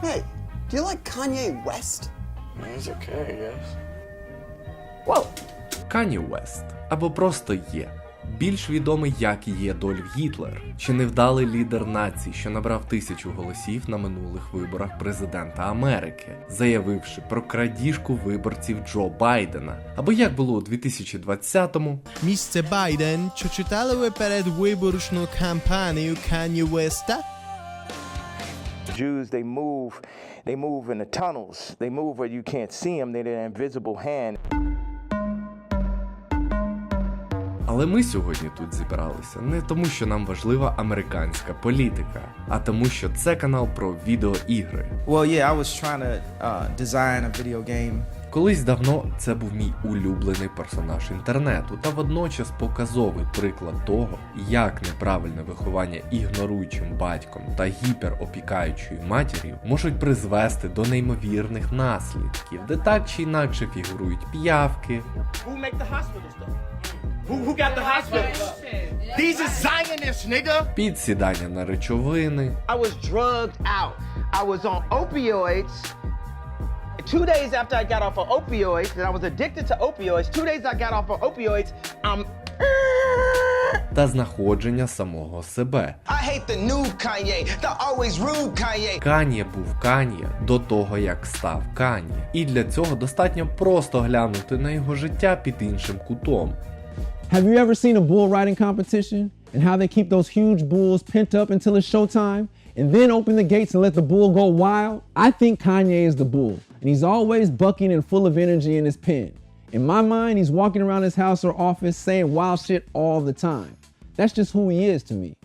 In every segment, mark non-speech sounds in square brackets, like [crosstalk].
Hey, do you like Kanye West? It's okay, I guess. Whoa. Кані Уест або просто є. Більш відомий як є Дольф Гітлер, чи невдалий лідер нації, що набрав тисячу голосів на минулих виборах президента Америки, заявивши про крадіжку виборців Джо Байдена. Або як було у 2020-му, Місце Байден, чи читали ви перед виборчну кампанію Кані Веста? Jews, they move, they move in the tunnels. They move where you can't see them. They're an invisible hand. Але ми сьогодні тут зібралися не тому, що нам важлива американська політика, а тому, що це канал про відеоігри. Well, yeah, I was trying to uh, design a video game. Колись давно це був мій улюблений персонаж інтернету, та водночас показовий приклад того, як неправильне виховання ігноруючим батьком та гіперопікаючою матір'ю можуть призвести до неймовірних наслідків, де так чи інакше фігурують п'явки, підсідання на речовини, I was drugged out. I was on opioids. Two days after I got off of opioids, and I was addicted to opioids. Two days I got off of opioids, I'm. та знаходження самого себе. I hate the new Kanye, the always rude Kanye. Кан'є був Кан'є до того, як став Кан'є. І для цього достатньо просто глянути на його життя під іншим кутом. Have you ever seen a bull riding competition and how they keep those huge bulls pent up until it's showtime and then open the gates and let the bull go wild? I think Kanye is the bull, and he's always bucking and full of energy in his pen. In my mind, he's walking around his house or office saying wild shit all the time. That's just who he is to me.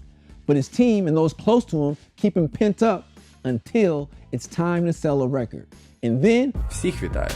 But his team and those close to him keep him pent up until it's time to sell a record. And then Всіх вітаю!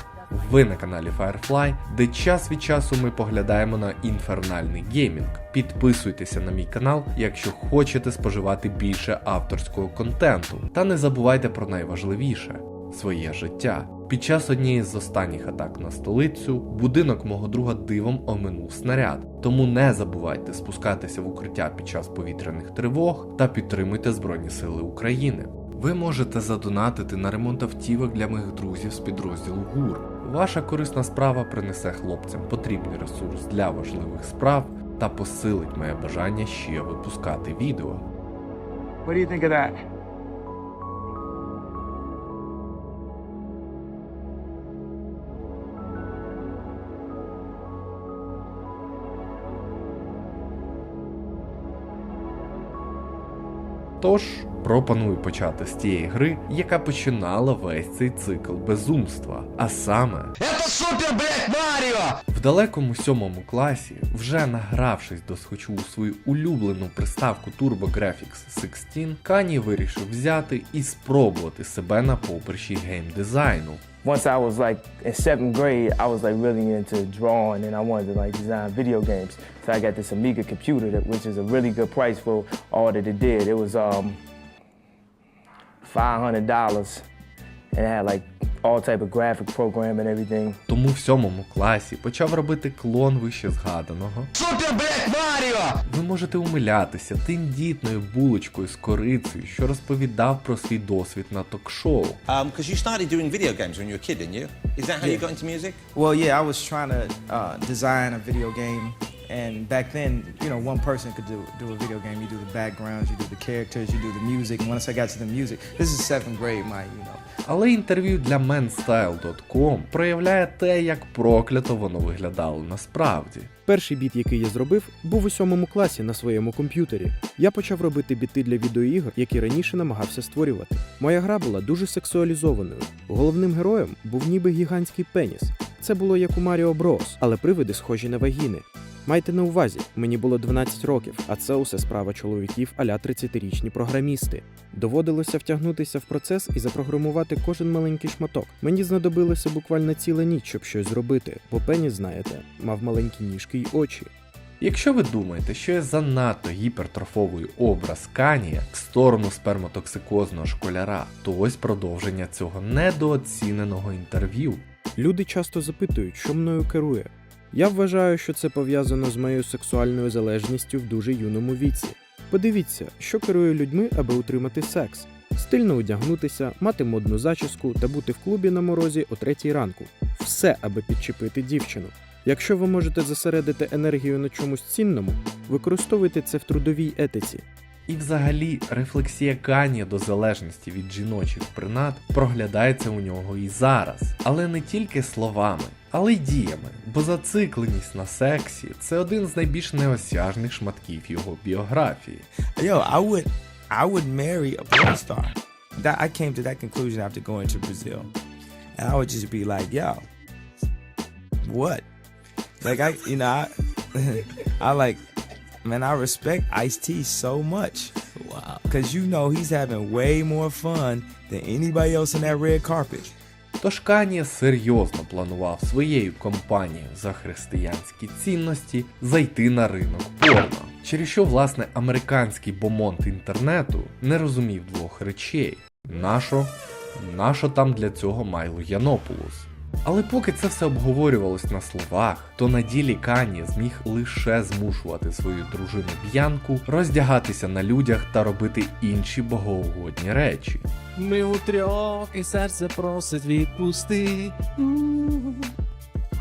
Ви на каналі Firefly, де час від часу ми поглядаємо на інфернальний геймінг. Підписуйтеся на мій канал, якщо хочете споживати більше авторського контенту. Та не забувайте про найважливіше своє життя. Під час однієї з останніх атак на столицю будинок мого друга дивом оминув снаряд. Тому не забувайте спускатися в укриття під час повітряних тривог та підтримуйте Збройні Сили України. Ви можете задонатити на ремонт автівок для моїх друзів з підрозділу ГУР. Ваша корисна справа принесе хлопцям потрібний ресурс для важливих справ та посилить моє бажання ще випускати відео. What do you think of that? Тож пропоную почати з тієї гри, яка починала весь цей цикл безумства, а саме Это супер, блядь, Марио! В далекому сьомому класі, вже награвшись до схочу у свою улюблену приставку TurboGrafx 16, Кані вирішив взяти і спробувати себе на поприщі геймдизайну. Once I was like in seventh grade, I was like really into drawing and I wanted to like design video games. So I got this Amiga computer, that, which is a really good price for all that it did. It was um, five hundred dollars, and it had like all type of graphic program and everything. Тому в сьомому класі почав робити клон вище згаданого. Супер, блядь, Марио! Ви можете умилятися тендітною булочкою з корицею, що розповідав про свій досвід на ток-шоу. Um, because you started doing video games when you were a kid, didn't you? Is that how yeah. you got into music? Well, yeah, I was trying to uh, design a video game, and back then, you know, one person could do do a video game. You do the backgrounds, you do the characters, you do the music. And once I got to the music, this is seventh grade, my, you know. Але інтерв'ю для menstyle.com проявляє те, як проклято воно виглядало насправді. Перший біт, який я зробив, був у сьомому класі на своєму комп'ютері. Я почав робити біти для відеоігр, які раніше намагався створювати. Моя гра була дуже сексуалізованою. Головним героєм був ніби гігантський пеніс. Це було як у Маріо Брос, але привиди схожі на вагіни. Майте на увазі, мені було 12 років, а це усе справа чоловіків аля 30-річні програмісти. Доводилося втягнутися в процес і запрограмувати кожен маленький шматок. Мені знадобилося буквально ціла ніч, щоб щось зробити, бо пеніс, знаєте, мав маленькі ніжки й очі. Якщо ви думаєте, що я занадто гіпертрофовую образ Канія в сторону сперматоксикозного школяра, то ось продовження цього недооціненого інтерв'ю. Люди часто запитують, що мною керує. Я вважаю, що це пов'язано з моєю сексуальною залежністю в дуже юному віці. Подивіться, що керує людьми, аби утримати секс. Стильно одягнутися, мати модну зачіску та бути в клубі на морозі о третій ранку. Все, аби підчепити дівчину. Якщо ви можете зосередити енергію на чомусь цінному, використовуйте це в трудовій етиці. І взагалі рефлексія Кані до залежності від жіночих принад проглядається у нього і зараз, але не тільки словами, але й діями, бо зацикленість на сексі це один з найбільш неосяжних шматків його біографії. Yo, I would, I would marry a porn star. That I came to that conclusion after going to Brazil, and I would just be like, yo, what? Like I, you know, I, [laughs] I like, man, I respect Ice T so much. Wow. Cause you know he's having way more fun than anybody else in that red carpet. Тож Канє серйозно планував своєю компанією за християнські цінності зайти на ринок порно, через що власне американський бомонд інтернету не розумів двох речей: нащо, нащо там для цього Майло Янопулус. Але поки це все обговорювалось на словах, то на ділі Кані зміг лише змушувати свою дружину Б'янку роздягатися на людях та робити інші богоугодні речі. Ми у трьох і серце просить відпусти.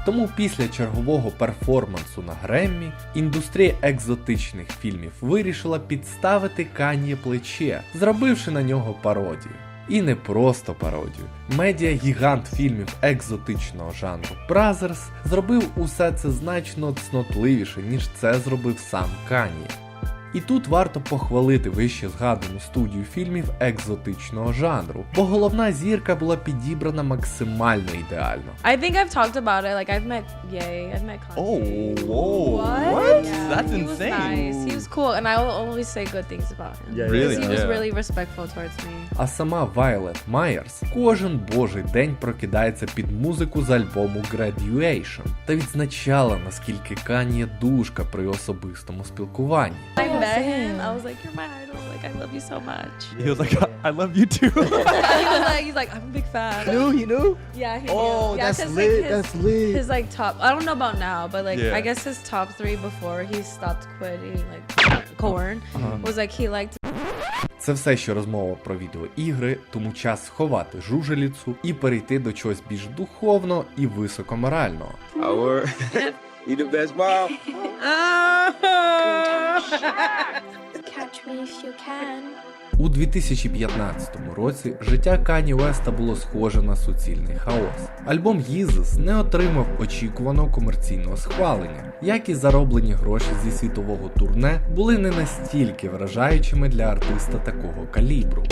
Тому після чергового перформансу на Греммі індустрія екзотичних фільмів вирішила підставити Кан'є плече, зробивши на нього пародію. І не просто пародію. Медіа-гігант фільмів екзотичного жанру Бразерс зробив усе це значно цнотливіше, ніж це зробив сам Кан'є. І тут варто похвалити вище згадану студію фільмів екзотичного жанру, бо головна зірка була підібрана максимально ідеально. I think I've talked about it. Like I've met Ye, I've met Kanye. Oh, whoa. What? What? Yeah, That's he insane. Was nice. He was cool, and I will always say good things about him. Yeah, really? He was Yeah. really respectful towards me. А сама Вайлет Майерс кожен божий день прокидається під музику з альбому Graduation та відзначала, наскільки Кан'є душка при особистому спілкуванні. I met him. I was like, "You're my idol. Like I love you so much." He was like, I love you too. he was like, "He's like, I'm a big fan." knew, he knew? Yeah, he Oh, knew. Yeah, that's 'cause, lit, Like, his, that's lit. His like top. I don't know about now, but like Yeah. I guess his top three before he stopped quitting like corn Uh-huh. was like he liked Це все, що розмова про відеоігри, тому час сховати жужеліцу і перейти до чогось більш духовного і високоморального. You the best mom. [laughs] Catch me if you can. У 2015 році життя Кані Уеста було схоже на суцільний хаос. Альбом Yeezus не отримав очікуваного комерційного схвалення, як і зароблені гроші зі світового турне були не настільки вражаючими для артиста такого калібру.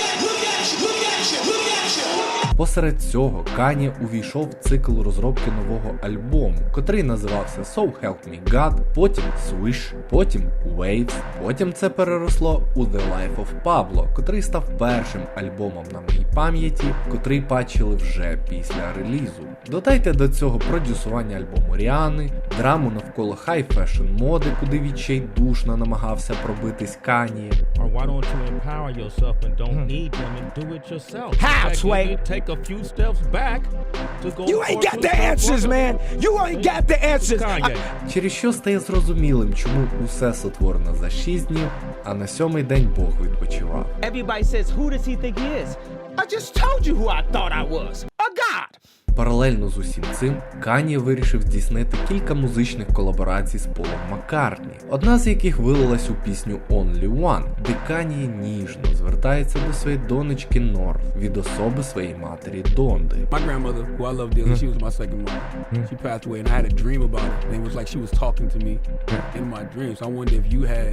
Посеред цього Кані увійшов в цикл розробки нового альбому, котрий називався So Help Me God, потім Swish, потім Waves, потім це переросло у The Life of Pablo, котрий став першим альбомом на моїй пам'яті, котрий бачили вже після релізу. Додайте до цього продюсування альбому Ріани, драму навколо хай фешн моди, куди відчайдушно намагався пробитись Кані. Or why don't you empower yourself and don't need them and do it yourself? How, Sway? Take a few steps back to go You ain't got the answers, man. You ain't got the answers. Kanye. Через що стає зрозумілим, чому усе сотворено за 6 днів, а на сьомий день Бог відпочивав. Everybody says, who does he think he is? I just told you who I thought I was. Паралельно з усім цим Кані вирішив здійснити кілька музичних колаборацій з Полом Маккартні, одна з яких вилилась у пісню Only One, де Кані ніжно звертається до своєї донечки Норт від особи своєї матері Донди. My grandmother, who I love dearly, she was my second mother. She passed away, and I had a dream about it. And it was like she was talking to me in my dreams. I wonder if you had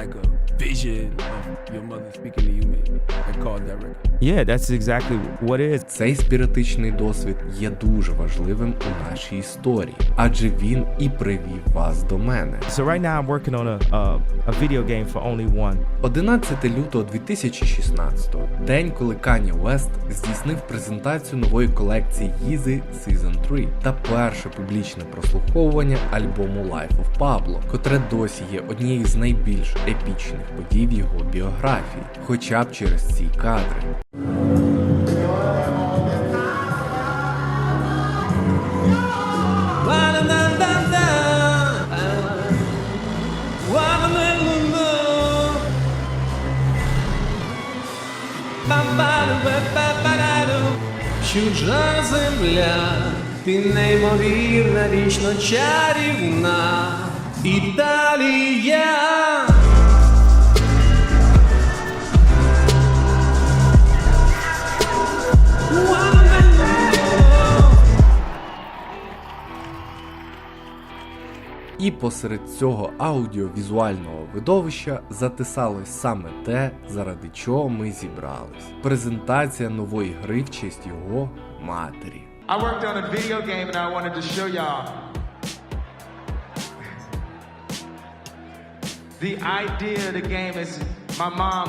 like a vision of your mother speaking to you, maybe, that caused that record. Yeah, that's exactly what it is. Цей спіритичний досвід є дуже важливим у нашій історії, адже він і привів вас до мене. So right now I'm working on a a video game for only one. 11 лютого 2016 день, коли Кані Уест здійснив презентацію нової колекції Yeezy Season 3 та перше публічне прослуховування альбому Life of Pablo, котре досі є однією з найбільш епічних подій в його біографії, хоча б через ці кадри. Чужа земля, ти неймовірна, вічно чарівна. Італія. І посеред цього аудіовізуального видовища затисалось саме те, заради чого ми зібрались. Презентація нової гри в честь його матері. I worked on a video game and I wanted to show y'all. The idea of the game is my mom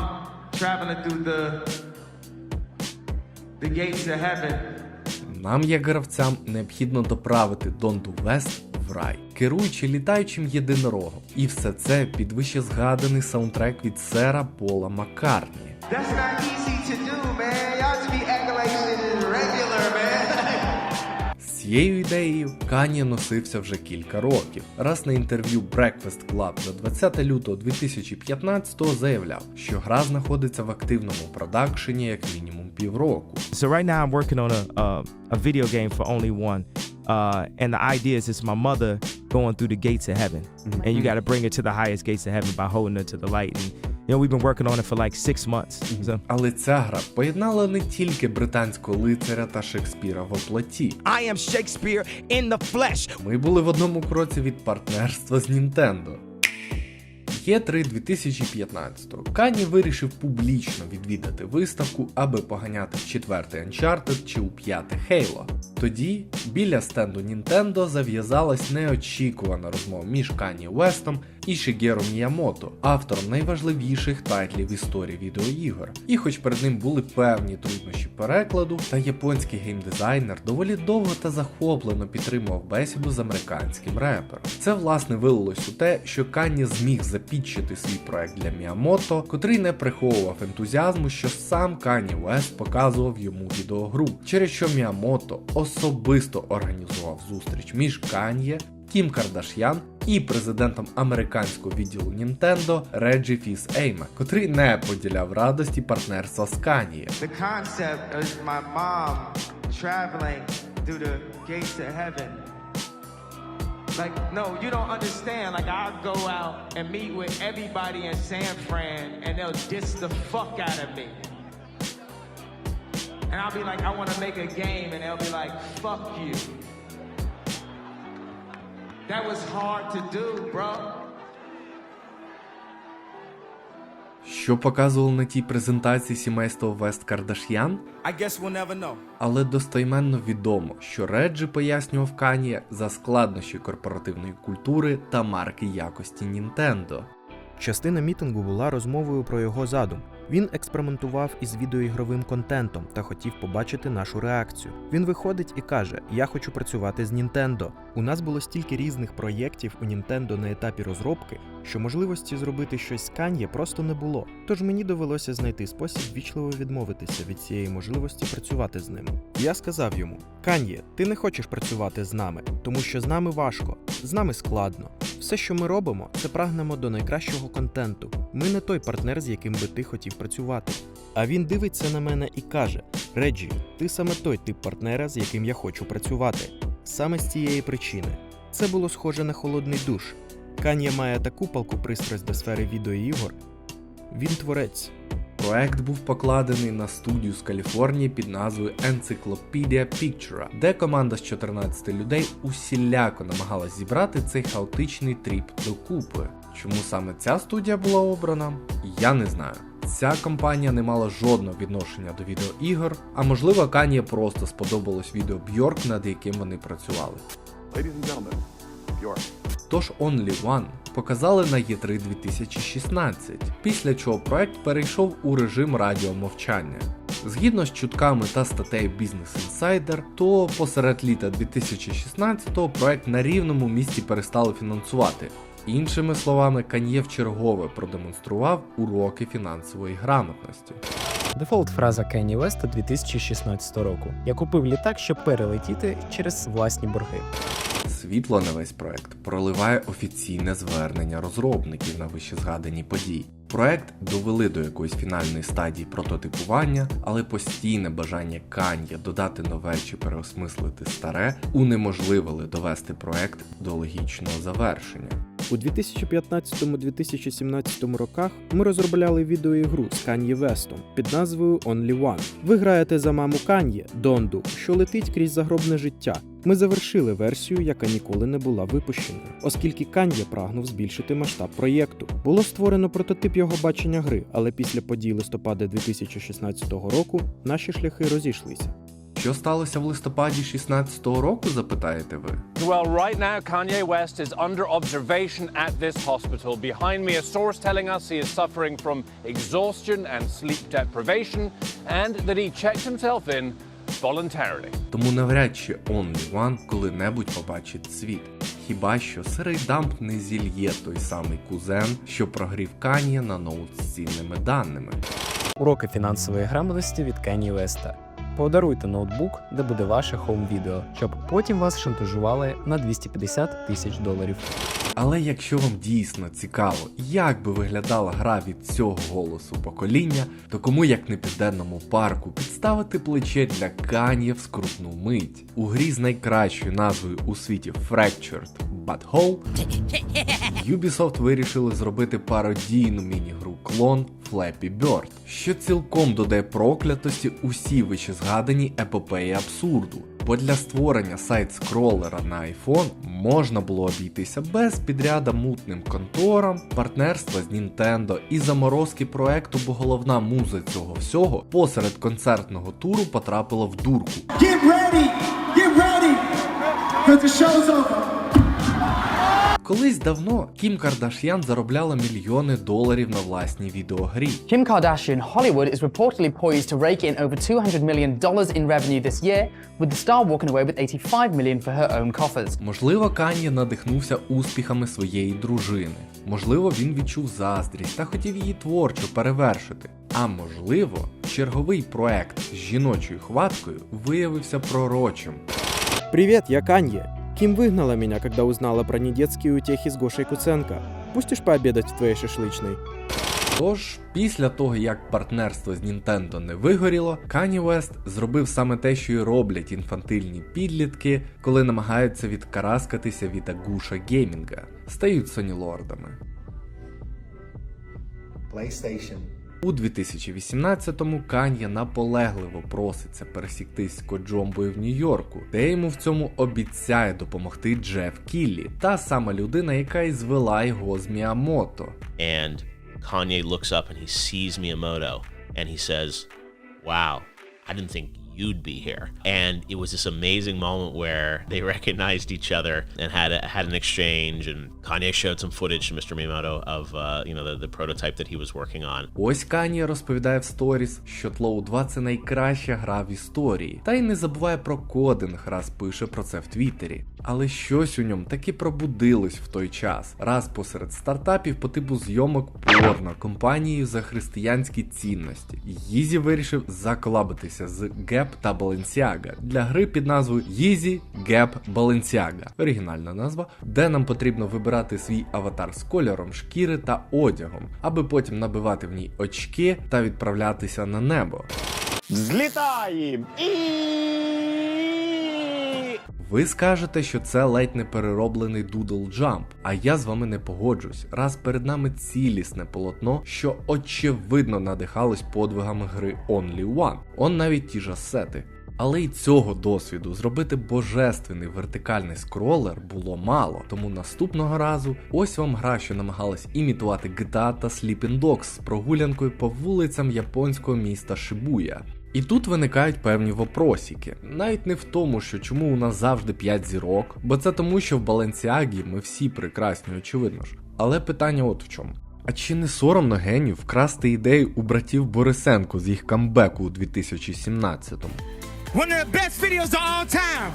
traveling through the the gates of heaven. Нам, як гравцям, необхідно доправити Донту Вест в рай, керуючи літаючим єдинорогом. І все це під вище згаданий саундтрек від сера Пола Маккартні. That's not easy to do, man. Y'all to be acting like shit is regular, man. З цією ідеєю Кані носився вже кілька років. Раз на інтерв'ю Breakfast Club за 20 лютого 2015-го заявляв, що гра знаходиться в активному продакшені як мінімум півроку. So right now I'm working on a uh, a video game for only one, uh, and the idea is it's my mother going through the gates of heaven, and you got to bring her to the highest gates of heaven by holding her to the light. And you know we've been working on it for like six months. So Але ця гра поєднала не тільки британського лицаря та Шекспіра в оплаті. I am Shakespeare in the flesh. Ми були в одному кроці від партнерства з Nintendo. Є3 2015 Кані вирішив публічно відвідати виставку, аби поганяти в четвертий Uncharted чи у п'яте Halo. Тоді біля стенду Nintendo зав'язалась неочікувана розмова між Кані Вестом і Шигеру Міямото, автором найважливіших тайтлів історії відеоігор. І хоч перед ним були певні труднощі перекладу, та японський геймдизайнер доволі довго та захоплено підтримував бесіду з американським репером. Це власне вилилось у те, що Кані зміг запітчити свій проект для Міямото, котрий не приховував ентузіазму, що сам Кані Вест показував йому відеогру, через що Міямото особисто організував зустріч між Кан'є, Кім Кардаш'ян і президентом американського відділу Nintendo Реджі Фіс Ейма, котрий не поділяв радості партнерства з heaven. Like, no, you don't understand. Like, I'll go out and meet with everybody in San Fran and they'll diss the fuck out of me. And I'll be like, I want to make a game, and they'll be like, fuck you. That was hard to do, bro. Що показувало на тій презентації сімейство Вест Кардаш'ян? I guess we'll never know. Але достойменно відомо, що Реджі пояснював Кан'є за складнощі корпоративної культури та марки якості Nintendo. Частина мітингу була розмовою про його задум. Він експериментував із відеоігровим контентом та хотів побачити нашу реакцію. Він виходить і каже: Я хочу працювати з Nintendo. У нас було стільки різних проєктів у Nintendo на етапі розробки, що можливості зробити щось з Кан'є просто не було. Тож мені довелося знайти спосіб вічливо відмовитися від цієї можливості працювати з ним. Я сказав йому: Кан'є, ти не хочеш працювати з нами, тому що з нами важко, з нами складно. Все, що ми робимо, це прагнемо до найкращого контенту. Ми не той партнер, з яким би ти хотів працювати. А він дивиться на мене і каже: Реджі, ти саме той тип партнера, з яким я хочу працювати. Саме з цієї причини. Це було схоже на холодний душ. Кан'є має таку палку пристрасть до сфери відеоігор. Він творець. Проект був покладений на студію з Каліфорнії під назвою Encyclopedia Pictura, де команда з 14 людей усіляко намагалась зібрати цей хаотичний тріп докупи. Чому саме ця студія була обрана, я не знаю. Ця компанія не мала жодного відношення до відеоігор, а можливо, Кан'є просто сподобалось відео Бьорк, над яким вони працювали. Тож Only One показали на E3 2016, після чого проект перейшов у режим радіомовчання. Згідно з чутками та статтею Business Insider, то посеред літа 2016-го проект на рівному місці перестали фінансувати. Іншими словами, Кан'є вчергове продемонстрував уроки фінансової грамотності. Дефолт фраза Кенні Веста 2016 року. Я купив літак, щоб перелетіти через власні борги. Світло на весь проект проливає офіційне звернення розробників на вище згадані події. Проект довели до якоїсь фінальної стадії прототипування, але постійне бажання Кан'є додати нове чи переосмислити старе унеможливили довести проект до логічного завершення. У 2015-2017 роках ми розробляли відеоігру з Кан'є Вестом під назвою Only One. Ви граєте за маму Кан'є, Донду, що летить крізь загробне життя. Ми завершили версію, яка ніколи не була випущеною, оскільки Кан'є прагнув збільшити масштаб проєкту. Було створено прототип його бачення гри, але після подій листопада 2016 року наші шляхи розійшлися. Що сталося в листопаді 16-го року, запитаєте ви? Well, right now, Kanye West is under observation at this hospital. Behind me, a source telling us he is suffering from exhaustion and sleep deprivation, and that he checked himself in voluntarily. Тому навряд чи Only One коли-небудь побачить світ. Хіба що сирий дамп не зільє той самий кузен, що прогрів Кан'є на ноут з цінними даними. Уроки фінансової грамотності від Кенні Веста. Подаруйте ноутбук, де буде ваше хоум-відео, щоб потім вас шантажували на 250 тисяч доларів. Але якщо вам дійсно цікаво, як би виглядала гра від цього голосу покоління, то кому як не південному парку підставити плече для Кан'є в скрутну мить. У грі з найкращою назвою у світі Fractured Butthole Ubisoft вирішили зробити пародійну міні-гру клон Flappy Bird, що цілком додає проклятості усі вищезгадані епопеї абсурду. Бо для створення сайт-скролера на iPhone можна було обійтися без підряда мутним конторам, партнерства з Nintendo і заморозки проекту, бо головна муза цього всього посеред концертного туру потрапила в дурку. Get ready! Get ready! The show's over. Колись давно Кім Кардаш'ян заробляла мільйони доларів на власній відеогрі. Kim Kardashian Hollywood is reportedly poised to rake in over $200 million in revenue this year, with the star walking away with 85 million for her own coffers. Можливо, Кан'є надихнувся успіхами своєї дружини. Можливо, він відчув заздрість та хотів її творчо перевершити. А можливо, черговий проект з жіночою хваткою виявився пророчим. Привет, я Канье. Ким выгнала меня, когда узнала про недетские утехи с Гошей Куценко. Пустишь пообедать в твоей шашлычной? Тож, після того як партнерство з Nintendo не вигоріло, Kanye West зробив саме те, що й роблять інфантильні підлітки, коли намагаються відкараскатися від агуша геймінга, стають сонілордами. PlayStation. У 2018-му Кан'є наполегливо проситься пересіктись з Коджомбою в Нью-Йорку, де йому в цьому обіцяє допомогти Джеф Кіллі, та сама людина, яка і звела його з Міамото. And Kanye looks up and he sees Miyamoto and he says, Wow, I didn't think you'd be here. And it was this amazing moment where they recognized each other and had a, had an exchange. And Kanye showed some footage to Mr. Miyamoto of uh, you know the, the prototype that he was working on. Ось Кан'є розповідає в сторіс, що Тлоу 2 це найкраща гра в історії, та й не забуває про кодинг, раз пише про це в Твіттері. Але щось у ньому таки пробудилось в той час, раз посеред стартапів по типу зйомок порно компанією за християнські цінності. Їзі вирішив заколабитися з Gap та Balenciaga для гри під назвою Yeezy Gap Balenciaga. Оригінальна назва, де нам потрібно вибирати свій аватар з кольором шкіри та одягом, аби потім набивати в ній очки та відправлятися на небо. Взлітаємо! Ви скажете, що це ледь не перероблений Doodle Jump, а я з вами не погоджусь, раз перед нами цілісне полотно, що очевидно надихалось подвигами гри Only One. Он навіть ті ж асети. Але й цього досвіду зробити божественний вертикальний скролер було мало, тому наступного разу ось вам гра, що намагалась імітувати GTA та Sleeping Dogs з прогулянкою по вулицям японського міста Шибуя. І тут виникають певні вопросики. Навіть не в тому, що чому у нас завжди 5 зірок, бо це тому, що в Баленсіагі ми всі прекрасні, очевидно ж. Але питання от в чому. А чи не соромно генію вкрасти ідею у братів Борисенко з їх камбеку у 2017-му? One of the best videos of all time.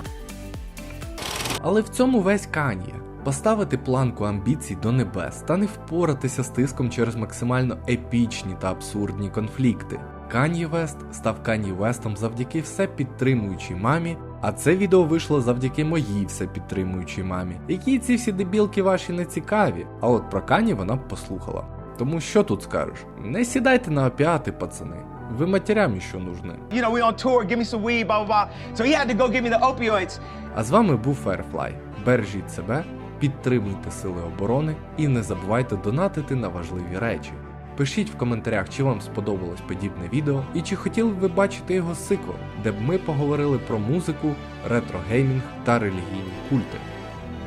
Але в цьому весь Кан'є. Поставити планку амбіцій до небес та не впоратися з тиском через максимально епічні та абсурдні конфлікти. Кан'є Вест став Кан'є Вестом завдяки все підтримуючій мамі, а це відео вийшло завдяки моїй все підтримуючій мамі, якій ці всі дебілки ваші не цікаві, а от про Кан'є вона б послухала. Тому що тут скажеш? Не сідайте на опіати, пацани. Ви матерям що нужны. You know, we on tour, give me some weed, blah, blah, blah. So he had to go give me the opioids. А з вами був Firefly. Бережіть себе, підтримуйте сили оборони і не забувайте донатити на важливі речі. Пишіть в коментарях, чи вам сподобалось подібне відео і чи хотіли б ви бачити його сиквел, де б ми поговорили про музику, ретро-геймінг та релігійні культи.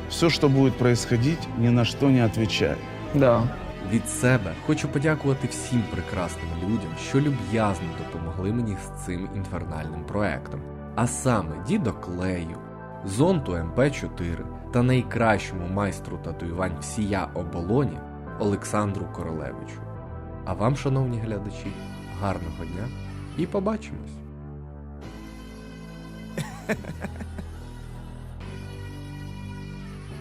Все, что будет происходить, ни на что не отвечай. Да. Від себе хочу подякувати всім прекрасним людям, що люб'язно допомогли мені з цим інфернальним проектом. А саме Дідо Клею, Зонту МП4 та найкращому майстру татуювань всія оболоні Олександру Королевичу. А вам, шановні глядачі, гарного дня і побачимось!